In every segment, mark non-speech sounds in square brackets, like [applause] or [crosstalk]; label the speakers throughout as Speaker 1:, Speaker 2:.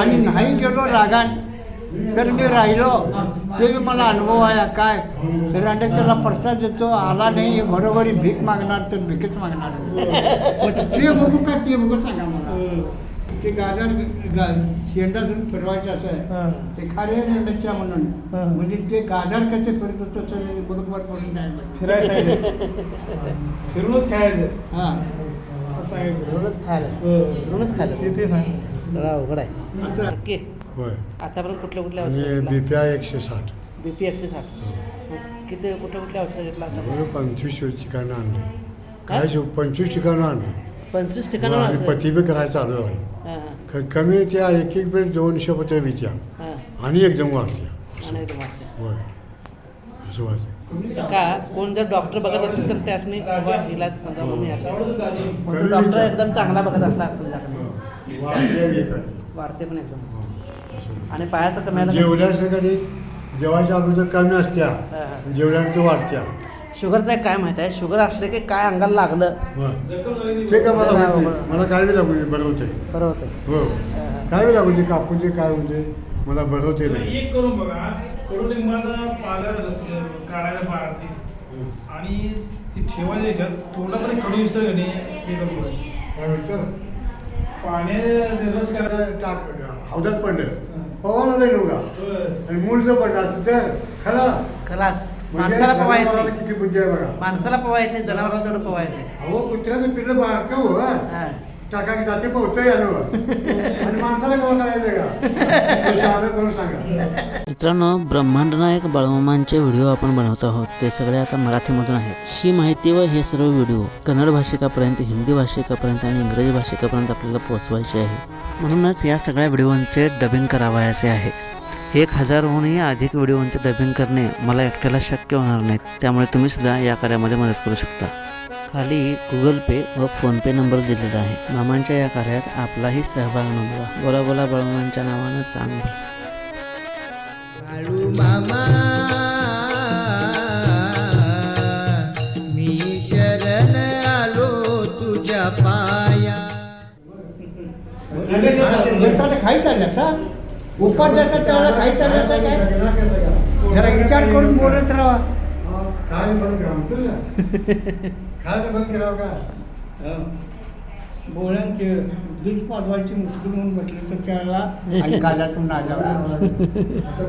Speaker 1: आणि नाही गेलो रागान तर मी राहिलो. ते बी मला अनुभव आहे काय? तर आणि त्याला प्रसाद देतो आला नाही घरोघरी भीक मागणार तर भीकच मागणार. मग ते बघू का ते बघू सांगा मला. ते गाजर गा शेंडा धरून फिरवायचं असं आहे. ते खारे शेंडाच्या म्हणून. म्हणजे ते गाजर कसे फिरत होतं तसं बरोबर म्हणून काय
Speaker 2: फिरायला सांगितलं. फिरूनच खायचं.
Speaker 1: हां.
Speaker 2: असं आहे.
Speaker 3: फिरूनच खायला.
Speaker 2: हो.
Speaker 3: फिरूनच खायला
Speaker 2: ते ते सांग
Speaker 3: सगळं अवघड आहे.
Speaker 1: असं.
Speaker 3: नक्की.
Speaker 4: होय.
Speaker 3: आतापर्यंत कुठल्या कुठल्या
Speaker 4: आणि
Speaker 3: औषध
Speaker 4: बी पी आय एकशे साठ
Speaker 3: बी पी एकशे साठ किती कुठल्या कुठल्या औषध घेतला आता?
Speaker 4: बरोबर पंचवीस ठिकाणं आणले. काय शिव- पंचवीस ठिकाणं आणले.
Speaker 3: पंचवीस ठिकाणावर
Speaker 4: आणि
Speaker 3: औषध
Speaker 4: पती बी करायला चालू आहे.
Speaker 3: हां हां.
Speaker 4: क- कमी त्या एक एक वेळ दोनशे पत्र विचार.
Speaker 3: हां.
Speaker 4: आणि एकदम वाढत्या
Speaker 3: आणि.
Speaker 4: होय. असं वाटतं
Speaker 3: का? कोण जर डॉक्टर बघत असेल तर त्याने बाबा इलाज समजा म्हणून डॉक्टर एकदम चांगला बघत असला समजा. वाढते पण एकदम.
Speaker 4: हो.
Speaker 3: आणि पायाचं कमी आलं
Speaker 4: जेवल्यास कधी जेवायच्या अगोदर कमी असत्या
Speaker 3: हां, हां.
Speaker 4: जेवल्यानंतर वाढत्या.
Speaker 3: शुगरचं काय माहीत आहे? शुगर असले की काय अंगाला लागलं?
Speaker 2: झाली ती-
Speaker 4: काय मला
Speaker 3: नाही.
Speaker 4: नाही. मला काय बी लागू बरं होते.
Speaker 3: बरं होतं.
Speaker 4: हो. काय बी लागू दे काय होते मला बरं होते
Speaker 2: तुम्ही एक करून बघा कडुलिंबाचा पाला रस काढायला पाळते आणि ती ठेवायच्या याच्यात थोडापर्यंत कडू दिसतं का नाही? हे करून बघा.
Speaker 4: हौदात पडलं पवायला नाही. नव्हता आणि मूळचं पडलं असतं तर खरा
Speaker 3: खलास.
Speaker 4: म्हणजे
Speaker 3: माणसाला पवा येत नाही.
Speaker 4: किती बुद्धी आहे बघा.
Speaker 3: माणसाला पवा येत नाही जनावराला तेवढं पवा येत नाही.
Speaker 4: अहो कुत्र्याचं पिल्लं बारकं हो. टाका की जाते पोहतंय आलो आणि माणसाला केव्हा करायचं का? करून सांगा.
Speaker 5: मित्रांनो ब्रह्मांड नायक बाळमामांचे व्हिडिओ आपण बनवत आहोत. ते सगळे आता मराठीमधून आहेत. ही माहिती व हे सर्व व्हिडिओ कन्नड भाषिकापर्यंत हिंदी भाषिकापर्यंत आणि इंग्रजी भाषिकापर्यंत आपल्याला पोहोचवायचे आहे. म्हणूनच या सगळ्या व्हिडिओंचे डबिंग करावायचे आहे. एक हजारहूनही अधिक व्हिडिओंचे डबिंग करणे मला एकट्याला शक्य होणार नाही. त्यामुळे तुम्हीसुद्धा या कार्यामध्ये मदत करू शकता. खाली गुगल पे व फोनपे नंबर दिलेला आहे. मामांच्या या कार्यात आपलाही सहभाग नोंदवा. बोला बोला बळमांच्या नावानं चांगलं.
Speaker 6: बाळू मामा मी शरण आलो तुझ्या पाया.
Speaker 1: येताना खाई चालल्याचा उपास जाता त्याला काय? जरा विचार करून बोलत राहा.
Speaker 4: काय [laughs] खायचं बंद करावं का?
Speaker 1: बोळण ते दूध पाजवायची मुश्किल म्हणून बसले तर त्याला आणि [laughs]
Speaker 4: आता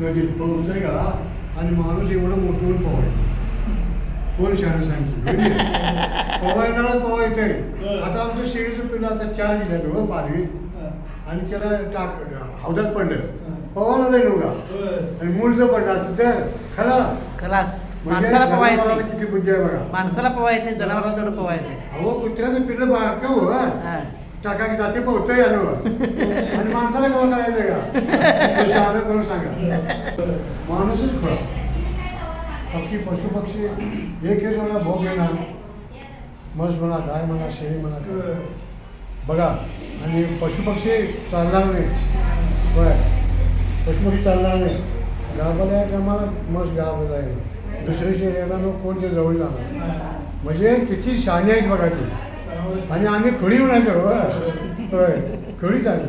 Speaker 4: नदीत पोहतोय का? आणि माणूस एवढं मोठं होऊन पोवाय कोण शहाणं सांगितलं? पोवायला पोवा येते आता आमचं शेळीचं पिल्लं आता चार दिलं हो पालवी आणि त्याला टाक हौदात पडलं. पोवायला नाही नव्हता आणि मूळचं पडलं तर? खरा?
Speaker 3: खलास. माणसाला पवा येत नाही.
Speaker 4: किती बुद्धी आहे बघा.
Speaker 3: माणसाला पवा येत नाही जनावराला तेवढं पवा येत नाही.
Speaker 4: अहो कुत्र्याचं पिल्लं बारकं हो. टाका की जाते पोहतंय आणि माणसाला करायचं का? शहाणं करून सांगा. माणूसच खरा. पक्षी पशु पक्षी एक एक म्हणा भोग घेणार म्हस म्हणा गाय म्हणा शेळी म्हणा. काय. बघा आणि पशुपक्षी चालणार नाही. होय. पशुपक्षी चालणार नाही. गावाला कामाला मस्त गावाला आहे. दुसऱ्याच्या येणार कोणत्या जवळ जाणार? म्हणजे किती शहाणी आहेत बघा ती. आणि आम्ही खुडी म्हणायचो होय. खुडीच आली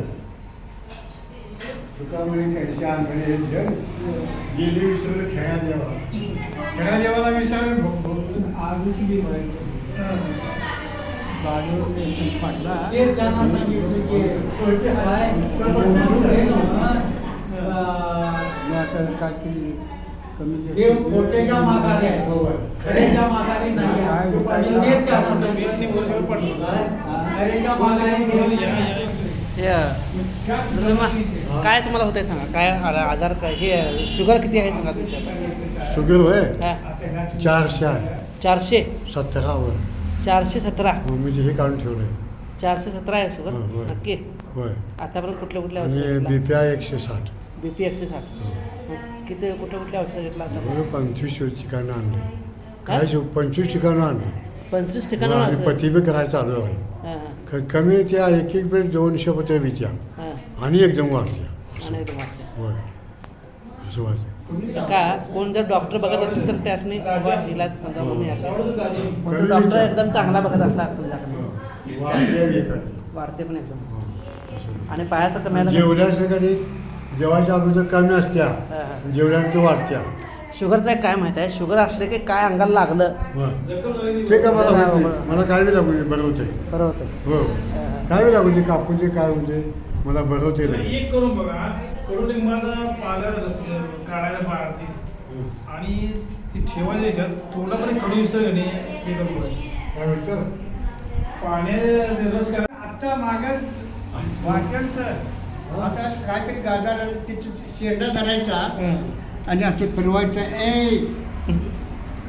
Speaker 4: तुका म्हणे कैशा म्हणे गेली विसरलं खेळा देवा खेळा देवाला विसरलं
Speaker 1: आजची बी पाडला.
Speaker 7: हे देव खोट्याच्या माघारी आहे? खऱ्याच्या माघारी नाही. काय?
Speaker 3: हे मा- काय तुम्हाला होतंय सांगा? काय आजार काय हे शुगर किती आहे सांगा तुमच्या?
Speaker 4: शुगर होय?
Speaker 3: हा.
Speaker 4: चारशे आहे.
Speaker 3: चारशे?
Speaker 4: सतरावर
Speaker 3: चारशे सतरा?
Speaker 4: मी हे काढून ठेवलंय.
Speaker 3: चारशे सतरा आहे शुगर. नक्की
Speaker 4: होय.
Speaker 3: आतापर्यंत कुठल्या कुठल्या
Speaker 4: आणि
Speaker 3: औषध
Speaker 4: बी पी आय एकशे साठ.
Speaker 3: बी पी एकशे साठ. किती कुठल्या कुठल्या औषध घेतला
Speaker 4: पंचवीस ठिकाणं आणले. काय शिव- पंचवीस ठिकाणं आणले.
Speaker 3: पंचवीस ठिकाणावर
Speaker 4: आणि
Speaker 3: औषध.
Speaker 4: पती बी करायला चालू आहे
Speaker 3: हां हां.
Speaker 4: क- कमी त्या एक एक वेळ दोनशे पत्र विचार.
Speaker 3: हां.
Speaker 4: आणि एकदम वाढत्या.
Speaker 3: आणि एकदम वाटतं
Speaker 4: होय. असं वाटतं
Speaker 3: का? कोण जर डॉक्टर बघत असेल तर त्याने बाबा समजा म्हणून या. तो डॉक्टर एकदम चांगला बघत असला
Speaker 4: वाढत्या वेगाने.
Speaker 3: वाढते पण एकदम.
Speaker 4: हो.
Speaker 3: आणि पायाचं
Speaker 4: जेवायच्या अगोदर कमी असत्या
Speaker 3: हा, हा.
Speaker 4: जेवल्यानंतर वाढत्या.
Speaker 3: शुगरचं एक काय माहिती आहे? शुगर असले की काय अंगाला लागलं?
Speaker 4: ते. काय मला
Speaker 3: हा.
Speaker 4: नाही मला काय बी लागू दे बरं होते
Speaker 3: बरं होतं
Speaker 4: हो. काय बी लागू दे कापून दे काय होते मला बरं होते
Speaker 2: तर एक करून बघा कडुलिंबाचा रस काढायला पाळते आणि ती ठेवायच्या ह्याच्यात थोडापर्यंत कडू दिसतं का नाही हे करून बघा.
Speaker 4: काय म्हणतो
Speaker 2: पाण्यात रस करा.
Speaker 1: आता मागं आता काहीतरी गाजार तिथे शेंडा धरायचा आणि असे फिरवायचं. ए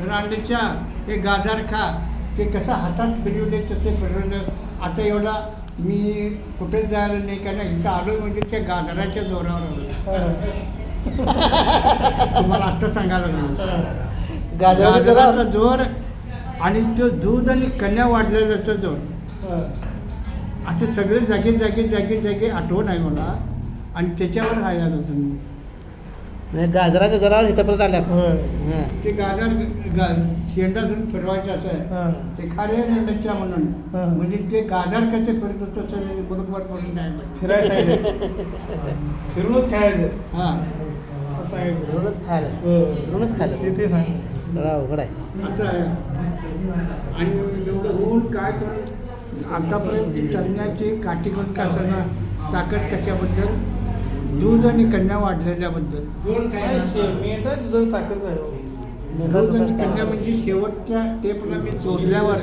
Speaker 1: रांडेच्या हे गाजार खा. ते कसं हातात फिरवले तसे फिरवलं आता एवढा मी कुठेच जायला नाही कारण इथं आलो म्हणजे त्या गाजराच्या जोरावर आलो. तुम्हाला आता सांगायला लागलो. गाजराचा जोर. आणि तो दूध आणि कन्या वाढलेल्याचा जोर. असे सगळे जागे जागे जागे जागे आठवण आहे मला. आणि त्याच्यावर आहे आता तुम्ही
Speaker 3: म्हणजे गाजराच्या जरा इथंपर्यंत आल्या हां.
Speaker 1: ते गाजर गा शेंडा धरून फिरवायचं असं.
Speaker 2: हा.
Speaker 1: आहे ते खारे नंदाच्या म्हणून. म्हणजे ते गाजर कसे फिरत होतं तसं बरोबर म्हणून नाही
Speaker 2: सांगितलं फिरूनच खायचं.
Speaker 1: हां.
Speaker 2: असं आहे.
Speaker 3: फिरूनच खायला.
Speaker 2: हो.
Speaker 3: फिरूनच खायला.
Speaker 2: ते सांग.
Speaker 3: जरा अवघड आहे.
Speaker 1: असं आहे. आणि एवढं ऊन काय करून आतापर्यंत चढण्याची काठीकोण कासाना ताकद कशाबद्दल दूध आणि कन्या वाढलेल्याबद्दल.
Speaker 2: ताकद आहे हो.
Speaker 1: दूध आणि कन्या म्हणजे शेवटच्या टेपला मी सोडल्यावर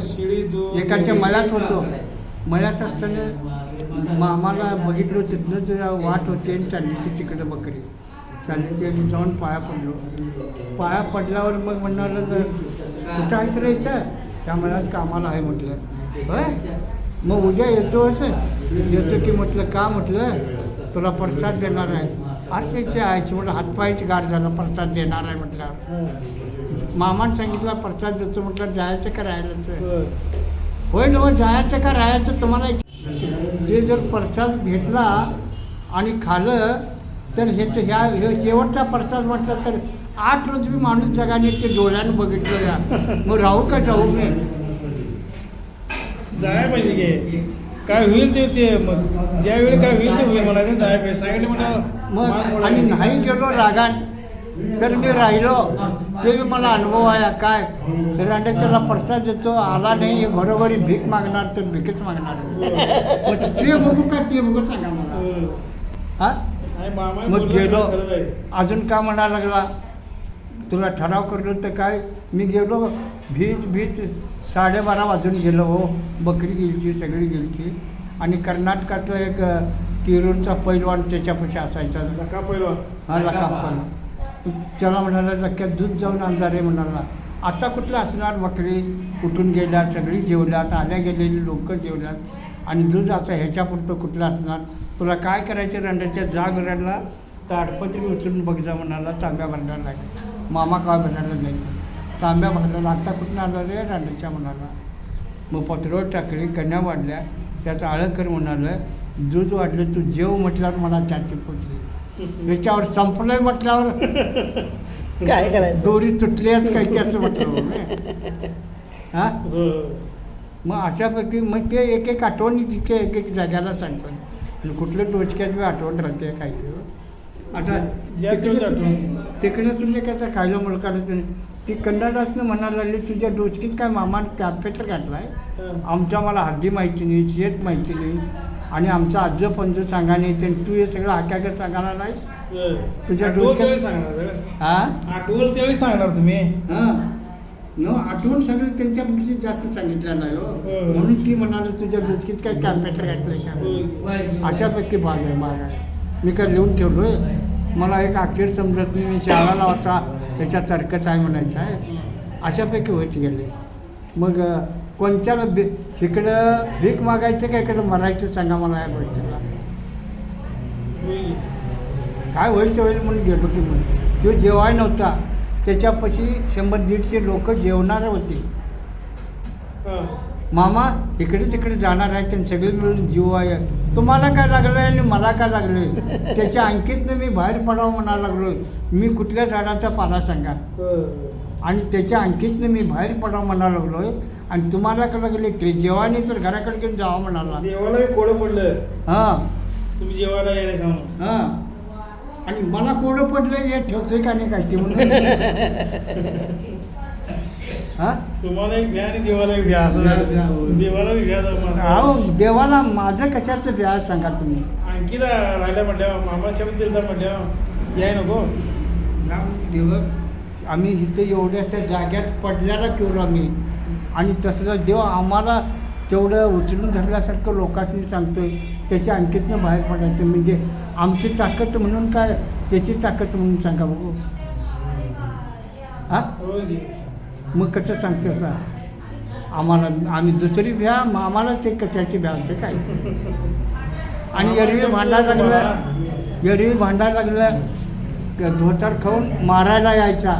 Speaker 2: दूध
Speaker 1: एकाच्या मळ्यात होतो. मळ्यात असताना मामाला बघितलं तिथनं जरा वाट होते आणि चांदीची तिकडे बकरी. चांदीची जाऊन पाया पडलो. पाया पडल्यावर मग म्हणणार कुठं आहेस रे इथं? त्या मळ्यात कामाला आहे म्हटलं. होय? मग उद्या येतो असं. येतो की म्हटलं का म्हटलं? तुला प्रसाद देणार आहे. आरतीचे आहे आयची म्हटलं हातपायची गाठ झाला प्रसाद देणार आहे म्हटलं. मामानं सांगितला प्रसाद देतो म्हटलं जायचं का राहायला होय ना जायचं का राहायचं तुम्हाला ते जर प्रसाद घेतला आणि खाल्लं तर ह्याचं ह्या हे शेवटचा प्रसाद म्हटलं तर आठ रोज मी माणूस जगाने ते डोळ्यानं बघितलं या. मग राहू का जाऊ मी?
Speaker 2: जायला पाहिजे की? काय होईल ते ते मग. ज्यावेळी काय होईल ते होईल म्हणायचं जायला पाहिजे. सांगितलं
Speaker 1: मग आणि नाही गेलो रागान. तर मी राहिलो. ते मला अनुभव आहे काय? रांडे त्याला प्रसाद देतो आला नाही हे घरोघरी भीक मागणार तर भीकच मागणार. मग ते बघू का ते बघू सांगा मला. हा.
Speaker 2: मामा
Speaker 1: मग गेलो. अजून का म्हणा लागला? तुला ठराव करलो तर काय? मी गेलो भीत भीत. साडेबारा वाजून गेलो हो. बकरी गेलची सगळी गेलची आणि कर्नाटकातलं एक तिरूरचा पैलवान त्याच्यापाशी असायचा.
Speaker 2: नका पहिला
Speaker 1: हा लकापण त्याला म्हणाला लक्ष्यात दूध जाऊन आणणार आहे म्हणाला. आता कुठलं असणार बकरी? कुठून गेल्यात सगळी जेवल्यात आल्या गेलेली लोक जेवल्यात आणि दूध आता ह्याच्यापुरतं कुठलं असणार? तुला काय करायचं रंडाच्या जाग रडला तर आडपत्री उचलून बघ जा म्हणाला तांब्या भरणार नाही. मामा काय भरायला नाही तांब्या भरलेला आता कुठून आला रे रांडाच्या म्हणाला मग पत्रावर टाकली कन्या वाढल्या. त्याचं आळं कर म्हणालं दूध वाढलं तू जेव म्हटल्यावर मला छाती पोचली याच्यावर संपलंय म्हटल्यावर? [laughs]
Speaker 3: काय करायचं?
Speaker 1: दोरी तुटली आहेत काही त्याचं म्हटलं हां?
Speaker 2: हो.
Speaker 1: मग अशापैकी मग ते एक एक आठवणी तिथे एक एक जाग्याला सांगतो आणि कुठल्या डोचक्यात बी आठवण राहते काय ते. आता
Speaker 2: आठवण.
Speaker 1: तिकडे तुझे त्याचा खायला मुलकाला ती कंडारातनं म्हणायला लागली तुझ्या डोचकीत काय मामाने कॅम्पेटर घातला आहे. आमच्या मला हद्दी माहिती नाही शेत माहिती नाही. आणि आमचं आजं पंज सांगा नाही ते तू हे सगळं हाक्याकडे सांगायला नाहीस तुझ्या डोक्यात-
Speaker 2: सांगणार.
Speaker 1: हां
Speaker 2: आठवल त्यावेळी सांगणार तुम्ही.
Speaker 1: हां. न आठवण सगळं त्यांच्यापेक्षा जास्त सांगितलं नाही हो. म्हणून ती म्हणाली तुझ्या डोचकीत काय कॅम्पेटर घातलं का. अशापैकी भाग आहे आहे मी काय लिहून ठेवलोय? मला एक अखेर समजत नाही मी शाळाला होता. त्याच्या तर्कच आहे म्हणायचं आहे. अशापैकी होत गेले. मग कोणत्याला बी इकडं भीक मागायचं का इकडं मरायचं सांगा मला या गोष्टीला. काय होईल ते होईल म्हणून गेलो की म्हणून तो जेवाय नव्हता. त्याच्यापाशी शंभर दीडशे लोक जेवणार होते. मामा इकडे तिकडे जाणार आहे आणि सगळे मिळून जीव आहे. तुम्हाला काय लागलं आहे आणि मला काय लागलं त्याच्या अंकितनं मी बाहेर पडावं म्हणायला लागलो मी कुठल्या झाडाचा पाला सांगा. आणि त्याच्या अंकितनं मी बाहेर पडावं म्हणायला लागलो आणि तुम्हाला काय लागले ते जेवानी तर घराकडे घेऊन जावं म्हणाला.
Speaker 2: बी कोडं पडलं
Speaker 1: हां.
Speaker 2: तुम्ही जेवायला यायला सांगू.
Speaker 1: हा. आणि मला कोडं पडलं हे ठेवतोय का नाही काय ते म्हणून? [laughs] हा?
Speaker 2: तुम्हाला एक आणि देवाला एक असं
Speaker 1: हो.
Speaker 2: देवाला बी.
Speaker 1: अहो देवाला माझं कशाचं व्याज सांगा तुम्ही?
Speaker 2: आणखी राहिल्या म्हटल्यावर मामा शब्द दिलता म्हटल्यावर याय नको.
Speaker 1: देव आम्ही इथे एवढ्याच्या जाग्यात पडल्याला केवढं आम्ही? आणि तसलं देव आम्हाला तेवढं उचलून धरल्यासारखं लोकांनी सांगतोय. त्याच्या अंकितनं बाहेर पडायचं. म्हणजे आमची ताकद म्हणून काय त्याची ताकद म्हणून सांगा बघू. हा. मग कसं सांगते का? आम्हाला आम्ही दुसरी भ्या मग आम्हाला ते कशाची भ्या होते काय? आणि एरवी भांडायला लागलं एरवी भांडायला लागलं धोतर खाऊन मारायला यायचा.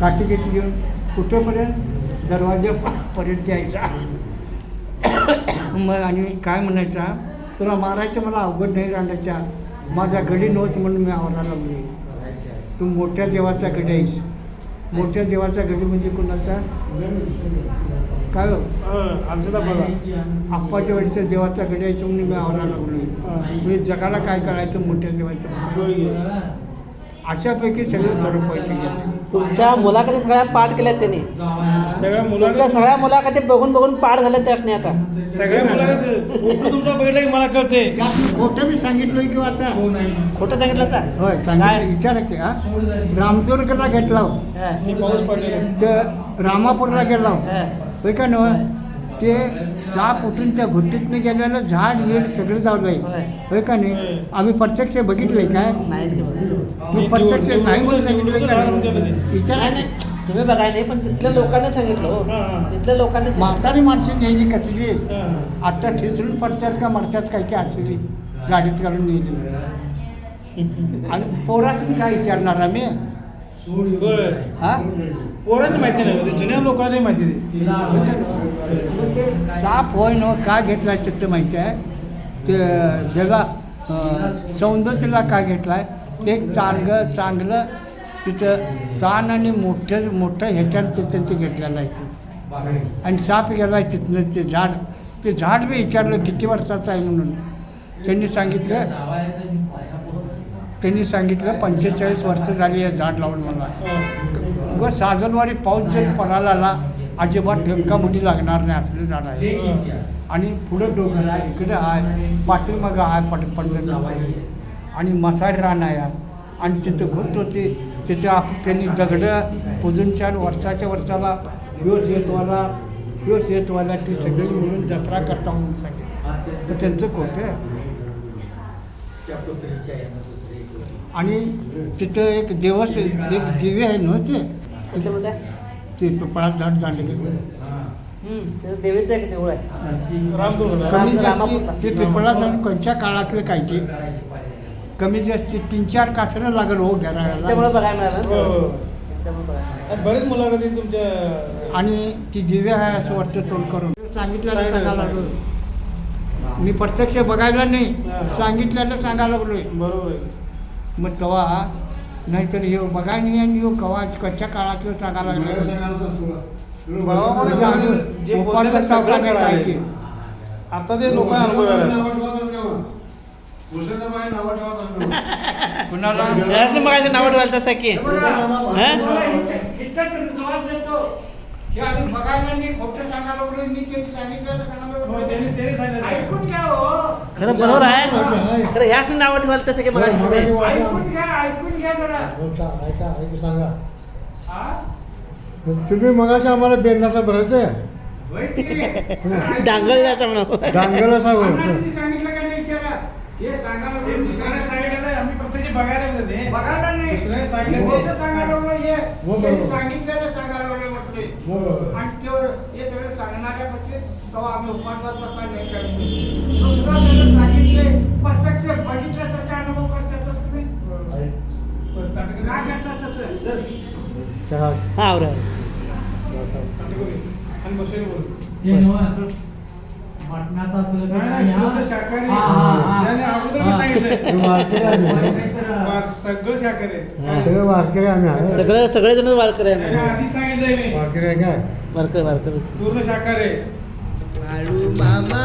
Speaker 1: काठी घेतली घेऊन कुठेपर्यंत? दरवाजापर्यंत यायचा. मग आणि काय म्हणायचा? तुला मारायचं मला अवघड नाही राहण्याच्या माझा गडी नव्हत म्हणून मी आवरायला लागले. तू मोठ्या देवाचा गडी आहेस. मोठ्या देवाचा गडी म्हणजे कोणाचा काय हो? आप्पाच्या वेळीच्या देवाचा गडी आहे म्हणून मी आवरायला लागलो. म्हणजे जगाला काय करायचं मोठ्या
Speaker 2: की.
Speaker 1: अशापैकी सगळं स्वरूप व्हायचं
Speaker 3: तुमच्या मुलाखती सगळ्या पाठ केल्यात त्यांनी
Speaker 2: सगळ्या
Speaker 3: तुमच्या
Speaker 2: मुलाला
Speaker 3: सगळ्या मुलाखती बघून बघून पाठ झाल्या त्यासनी आता
Speaker 2: सगळ्या मुलाला फोटो तुमचा बघितला की मला कळते
Speaker 1: खोटं मी सांगितलं किंवा आता
Speaker 7: हो नाही
Speaker 3: खोटं सांगितलं सा
Speaker 1: होय
Speaker 3: काय?
Speaker 1: सांगितलं विचार की हा. रामदुर्गला घेतला हो.
Speaker 3: हा.
Speaker 2: ते पाऊस पडलेला
Speaker 1: रामापूरला गेला हो.
Speaker 3: हा.
Speaker 1: होय का ते साप उठून त्या घुट्टीतनं गेलेलं झाड वेळ सगळं जावलंय
Speaker 3: होय.
Speaker 1: होय का नाही. आम्ही प्रत्यक्ष बघितलंय काय. मी प्रत्यक्ष नाही म्हणून सांगितलं का विचारा
Speaker 3: नाही,
Speaker 1: की.
Speaker 3: तुम्ही बघाय नाही पण तिथल्या लोकांनी सांगितलं हो. तिथल्या लोकांनी.
Speaker 1: म्हातारी माणसं न्यायची कसली
Speaker 2: हा.
Speaker 1: आता ठिसरून पडतात का मरतात काय की असली गाडीत घालून नेली [laughs] आणि पोरातून काय विचारणार आम्ही. हा
Speaker 2: पोरांनी माहिती नाही होती जुन्या लोकांनी माहिती नाही.
Speaker 1: साप होय न का घेतला चित्त माहिती आहे. ते जगा अं, सौंदर्याला का घेतलाय? ते एक चांगलं चांगलं तिथं ताण आणि मोठं मोठं ह्याच्यात तिथं ते घेतलेलं आहे. आणि साप गेला तिथनं ते झाड ते झाड बी विचारलं किती वर्षाचं आहे म्हणून. त्यांनी सांगितलं त्यांनी सांगितलं पंचेचाळीस वर्ष झाली हे झाड लावून मला. ग साजनवारी पाऊस जरी पडायला आला अजिबात ठेमका मुठी लागणार नाही झाड
Speaker 7: हे
Speaker 1: आहे.
Speaker 7: आहे?
Speaker 1: आणि पुढं डोंगर आहे इकडे आहे पाठीमागं आहे पट पडलं आणि मसाड रान आहे. आणि तिथं घुट होते तिथे आप त्यांनी दगडं पुजून छान वर्षाच्या वर्षाला दिवस येतवाला दिवस येतवाला ती सगळी मिळून जत्रा करता म्हणून सांगितलं. तर त्यांचं खोटं आहे. आणि तिथं एक देवस एक दिवे आहे ना ते
Speaker 3: कुठलं बोलताय?
Speaker 1: ते पिपळात झाड
Speaker 7: हा.
Speaker 3: हम्म, तिथं देवीचं एक देऊळ आहे
Speaker 1: कमी. जास्त ते पिपळात झाड कोणत्या काळातलं काय ते
Speaker 7: करायची पाहिजे.
Speaker 1: कमी जास्त तीन चार कासरं लागल हो
Speaker 3: त्यामुळे
Speaker 1: घराला
Speaker 3: बघायला मिळालं ना
Speaker 2: हो.
Speaker 3: सगळं. त्यामुळे बघायला मिळालं.
Speaker 2: आणि बरेच मुलाखती तुमच्या
Speaker 1: आणि ती दिवे आहे असं वाटतं तोंड करून सांगितलं सांगायला लागलो मी प्रत्यक्ष बघायला नाही. सांगितलेलं सांगायला लागलोय
Speaker 2: बरोबर आहे
Speaker 1: मग तेव्हा नाहीतर हे बघाय नाही आणि ह्यो कवा कच्च्या काळातलं सांगायला लागलं.
Speaker 2: आता ते लोक
Speaker 1: कुणाला?
Speaker 3: नाव ठेवायला तसं की.
Speaker 1: आम्ही बघायला नाही खोटं सांगायला लागलोय मी ते सांगितलं
Speaker 2: हो, त्यांनी त्यांनी सांगितलं
Speaker 1: ऐकून घ्या हो.
Speaker 3: खरं बरोबर आहे. खरं ह्याच नाव ठेवायला तसं की बघायचं
Speaker 1: ऐकून घ्या ऐकून घ्या जरा.
Speaker 4: ऐका ऐका सांगा.
Speaker 1: हा?
Speaker 4: तुम्ही मगाशी आम्हाला बेंडाचा भरायचं
Speaker 1: होय?
Speaker 3: डांगल जायचं म्हणा
Speaker 4: डांगला सांगू
Speaker 1: अण्णांनी सांगितलं का नाही विचारा हे सांगायला
Speaker 2: हे. दुसऱ्याने सांगितलं नाही आम्ही प्रत्यक्ष बघायला गेलो ते
Speaker 1: बघायला नाही
Speaker 2: दुसऱ्याने सांगितलं
Speaker 1: खोटं
Speaker 2: ते.
Speaker 1: सांगायला लागलोय हे.
Speaker 4: हो, बरोबर.
Speaker 1: त्यांनी सांगितलेलं सांगायला.
Speaker 4: हो, बरोबर.
Speaker 1: आणि ते- हे सगळं सांगणाऱ्या पक्षी तेव्हा आम्ही उपासवाद करता नाही करतो. दुसरं त्यानं सांगितलंय प्रत्यक्ष अनुभव करतात तर तुम्ही काय करता तसं
Speaker 2: सर
Speaker 4: चला
Speaker 3: हा बरोबर
Speaker 2: आणि बसून बोल
Speaker 7: ते नव्ह. मटणाचं असलं तर
Speaker 2: नाही
Speaker 7: काय
Speaker 2: नाही
Speaker 7: हा?
Speaker 2: शुद्ध शाकाहारी
Speaker 7: हा, हा, हा.
Speaker 2: त्याने अगोदर मी
Speaker 7: हा.
Speaker 2: सांगितलंय [laughs]
Speaker 4: तुम्ही वारकरी आहे.
Speaker 2: वाघ सगळं शाकाहारी आहे.
Speaker 4: सगळे वारकरी आम्ही आहे
Speaker 3: सगळे सगळेजण वारकर आहे
Speaker 2: त्याने आधी सांगितलंय मी.
Speaker 4: वारकरी आहे काय?
Speaker 3: वारकर वारकर.
Speaker 2: पूर्ण शाकाहारी आहे
Speaker 6: मामा.